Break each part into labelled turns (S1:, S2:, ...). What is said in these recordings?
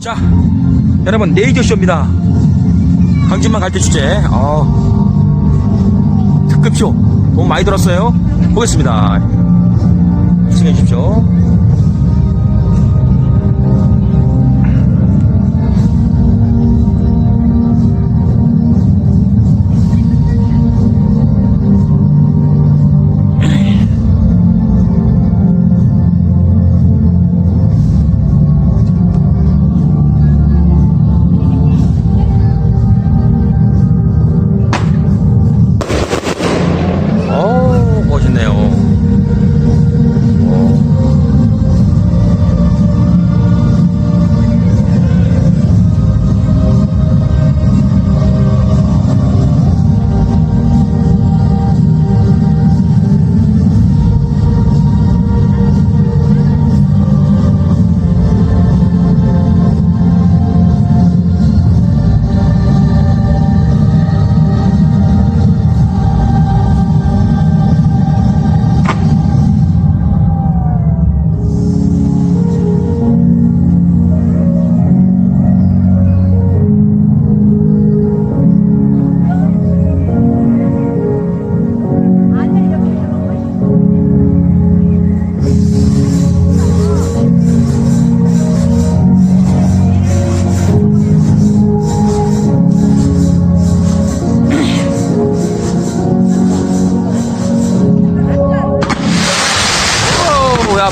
S1: 자, 여러분 레이저쇼입니다. 강진만 갈때 주제. 어, 특급쇼 돈 많이 들었어요. 보겠습니다. 시청해 주십시오.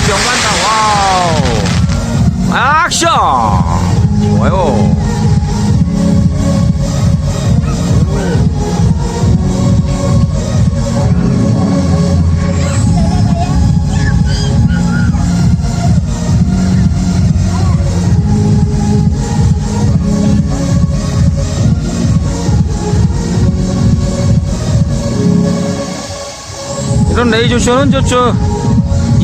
S1: 병 간다. 와우. 액션! 좋아요. 이런 레이저쇼는 저, 저,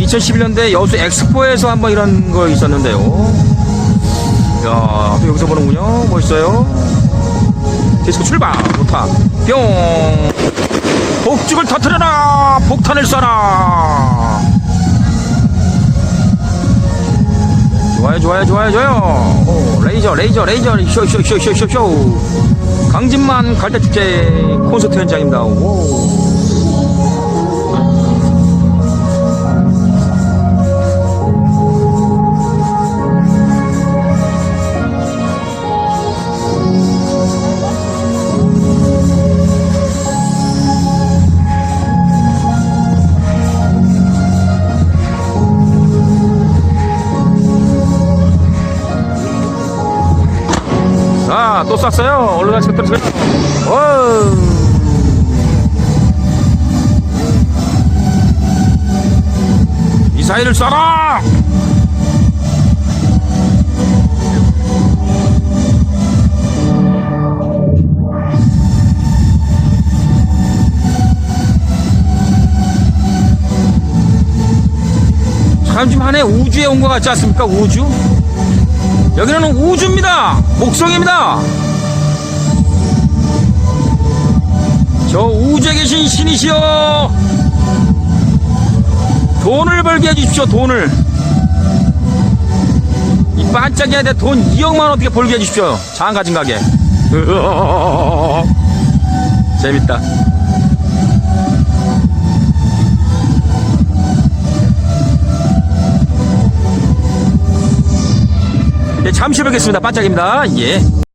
S1: 2011년대 여수 엑스포에서 한번 이런 거 있었는데요. 야, 또 여기서 보는군요. 멋있어요. 디스코 출발! 좋다. 뿅! 복죽을 터트려라! 폭탄을 쏴라! 좋아요, 좋아요, 좋아요, 좋아요. 오, 레이저, 레이저, 레이저, 쇼, 쇼, 쇼, 쇼, 쇼, 쇼. 강진만 갈대축제 콘서트 현장입니다. 오. 또 쐈어요. 얼른 다시 떨어져요. 오. 미사일을 쏴라! 참좀 하네 우주에 온 것 같지 않습니까? 우주? 여기는 우주입니다. 목성입니다. 저 우주에 계신 신이시여 돈을 벌게 해주십시오. 돈을 이 반짝이야 돼돈 2억만 원 어떻게 벌게 해주십시오. 장안 가진 가게. 재밌다. 잠시 뵙겠습니다. 반짝입니다. 예.